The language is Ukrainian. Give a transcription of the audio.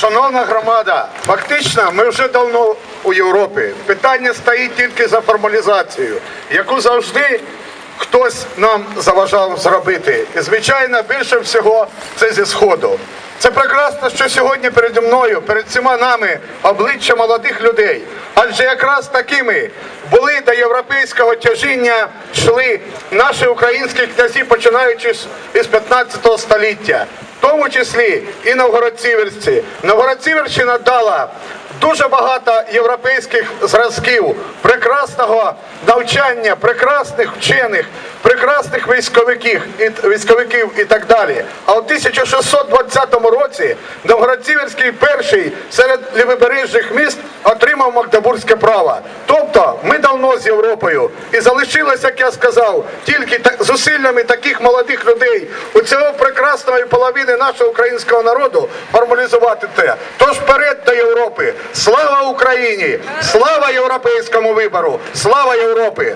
Шановна громада, фактично ми вже давно у Європі. Питання стоїть тільки за формалізацію, яку завжди хтось нам заважав зробити. І звичайно, більше всього це зі сходу. Це прекрасно, що сьогодні переді мною, перед всіма нами обличчя молодих людей. Адже якраз такими були до європейського тяжіння йшли наші українські князі, починаючи з- із 15 століття в тому числі і Новгород-Сіверські. Новгород-Сіверщина дала дуже багато європейських зразків, прекрасного навчання, прекрасних вчених, прекрасних військовиків і, військовиків і так далі. А у 1620 році Новгород-Сіверський перший серед лівобережних міст отримав Магдебурзьке право. Тобто ми давно з Європою і залишилось, як я сказав, тільки зусиллями таких молодих людей у цього прекрасної половини нашого українського народу формалізувати те. Тож вперед до Європи. Слава Україні! Слава європейському вибору! Слава Європі!